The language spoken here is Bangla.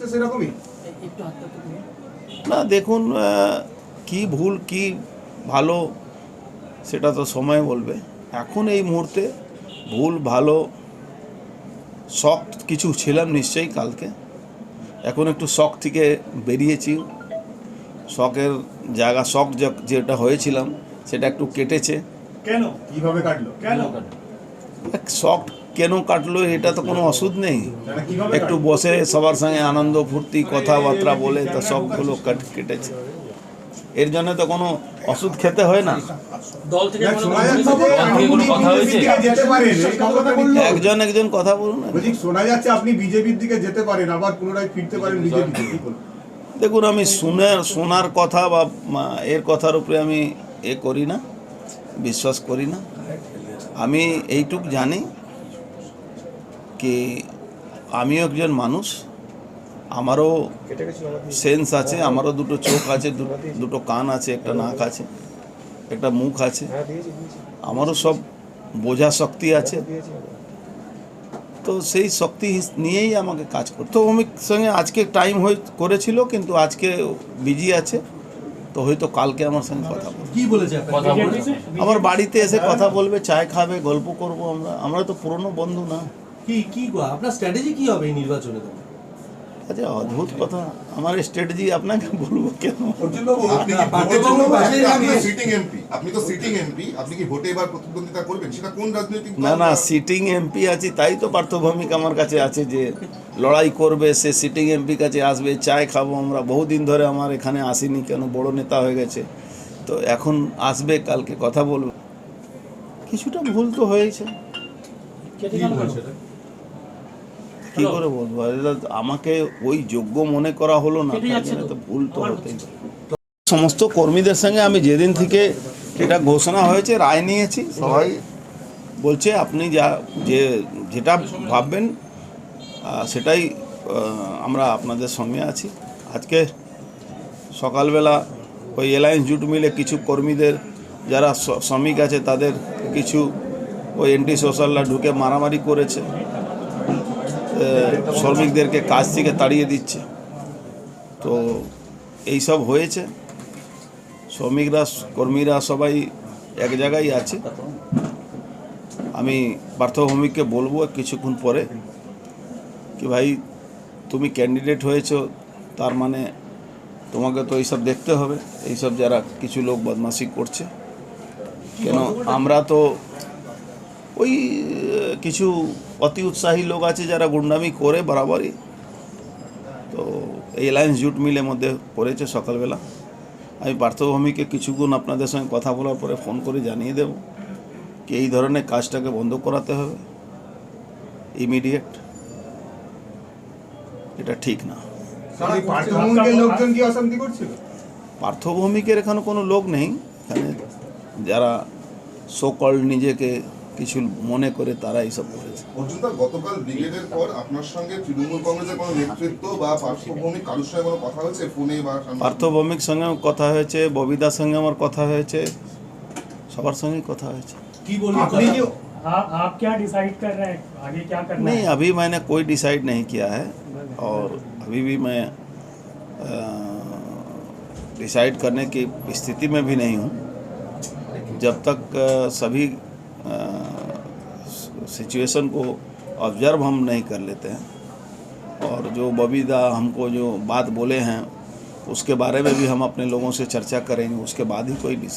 সেরকমই। না দেখুন কি ভুল কি ভালো সেটা তো সময় বলবে। এখন এই মুহূর্তে ভুল ভালো শখ কিছু ছিলাম নিশ্চয়ই কালকে। এখন একটু শখ থেকে বেরিয়েছি। শখের জায়গা শখ যেটা হয়েছিলাম সেটা একটু কেটেছে। কেন? কীভাবে কাটলো? কেন? শখ কেন কাটলো এটা তো কোনো ওষুধ নেই। একটু বসে সবার সঙ্গে আনন্দ ফুর্তি কথাবার্তা বলে তো সবগুলো কাট কেটেছে। এর জন্য তো কোনো ওষুধ খেতে হয় না। শোনা একজন একজন কথা বলুন শোনা যাচ্ছে আপনি বিজেপির দিকে যেতে পারেন আবার পুনরায় ফিরতে পারেন? দেখুন আমি শুনের শোনার কথা বা মা, এর কথার উপরে আমি এ করি না বিশ্বাস করি না। আমি এইটুক জানি কি আমিও একজন মানুষ আমারও সেন্স আছে আমারও দুটো চোখ আছে দুটো কান আছে একটা নাক আছে একটা মুখ আছে আমারও সব বোঝা শক্তি আছে। তো সেই শক্তি হিস- নিয়েই আমাকে কাজ করতে। তো ভূমির সঙ্গে আজকে টাইম হয়ে করেছিল কিন্তু আজকে বিজি আছে তো হয়তো কালকে আমার সঙ্গে কথা বলবে। কি বলেছে কথা বলেছে আমার বাড়িতে এসে কথা বলবে চায় খাবে গল্প করব আমরা। আমরা তো পুরনো বন্ধু না। কি কি আপনার স্ট্র্যাটেজি কি হবে এই নির্বাচনে আচ্ছা অদ্ভুত কথা। আমার স্ট্র্যাটেজি আপনাকে বলব কেন? আপনি তো সিটিং এমপি আপনি কি ভোটে এবার প্রতিদ্বন্দ্বিতা করবেন? সেটা কোন রাজনৈতিক না না সিটিং এমপি আছি তাই তো পার্থভৌমিক আমার কাছে আছে যে লড়াই করবে সে সিটিং এমপি কাছে আসবে চায় খাব আমরা। বহুদিন ধরে আমার এখানে আসেনি কেন? বড় নেতা হয়ে গেছে। তো এখন আসবে কালকে কথা বলবে। কিছুটা ভুল তো হয়েছে। কেটে কি করে বলব? আমাকে ওই যোগ্য মনে করা হলো না তো। ভুল তো হতেই। সমস্ত কর্মীদের সঙ্গে আমি যেদিন থেকে এটা ঘোষণা হয়েছে রায় নিয়েছি সবাই বলছে আপনি যা যে যেটা ভাববেন সেটাই আমরা আপনাদের সঙ্গে আছি। আজকে সকালবেলা ওই এলায়েন্স জুট মিলে কিছু কর্মীদের যারা শ্রমিক আছে তাদের কিছু ওই এন্টি সোশ্যালরা ঢুকে মারামারি করেছে। শ্রমিকদেরকে কাজ থেকে তাড়িয়ে দিচ্ছে। তো এই সব হয়েছে। শ্রমিকরা, কর্মীরা সবাই এক জায়গায় আছে। আমি পার্থভূমিককে বলব কিছুক্ষণ পরে কি ভাই, তুমি ক্যান্ডিডেট হয়েছো, তার মানে তোমাকে তো এইসব দেখতে হবে। এইসব যারা কিছু লোক বদমাশি করছে। কেন আমরা তো ওই কিছু অতি উৎসাহী লোক আছে যারা গুন্ডামি করে বরাবরই। তো এই অ্যালায়েন্স জুট মিলের মধ্যে করেছে সকালবেলা। আমি পার্থভূমিকে কিছুক্ষণ আপনাদের সঙ্গে কথা বলার পরে ফোন করে জানিয়ে দেব কি এই ধরনের কাজটাকে বন্ধ করাতে হবে। ইমিডিয়েট এটা ঠিক না। পার্থভূমিকের এখানে কোনো লোক নেই। এখানে যারা সোকল নিজেকে কিছু মনে করে তারা এইসব করেছে অর্জুনদা গতকাল ব্রিগেডের পর আপনার সঙ্গে তৃণমূল কংগ্রেসের কোনো নেতৃত্ব বা পার্শ্বভূমি কারোর সঙ্গে কোনো কথা হয়েছে ফোনে বা সামনে? পার্থভৌমিক সঙ্গে আমার কথা হয়েছে ববিদার সঙ্গে আমার কথা হয়েছে সবার সঙ্গেই কথা হয়েছে কি বলবো আপনি কি आप आप क्या डिसाइड कर रहे हैं आगे क्या करना नहीं है अभी मैंने कोई डिसाइड नहीं किया है और अभी भी मैं डिसाइड करने की स्थिति में भी नहीं हूँ जब तक अ, सभी सिचुएशन को ऑब्ज़र्व हम नहीं कर लेते हैं। और जो बबीदा हमको जो बात बोले हैं, उसके बारे में भी हम अपने लोगों से चर्चा करेंगे, उसके बाद ही कोई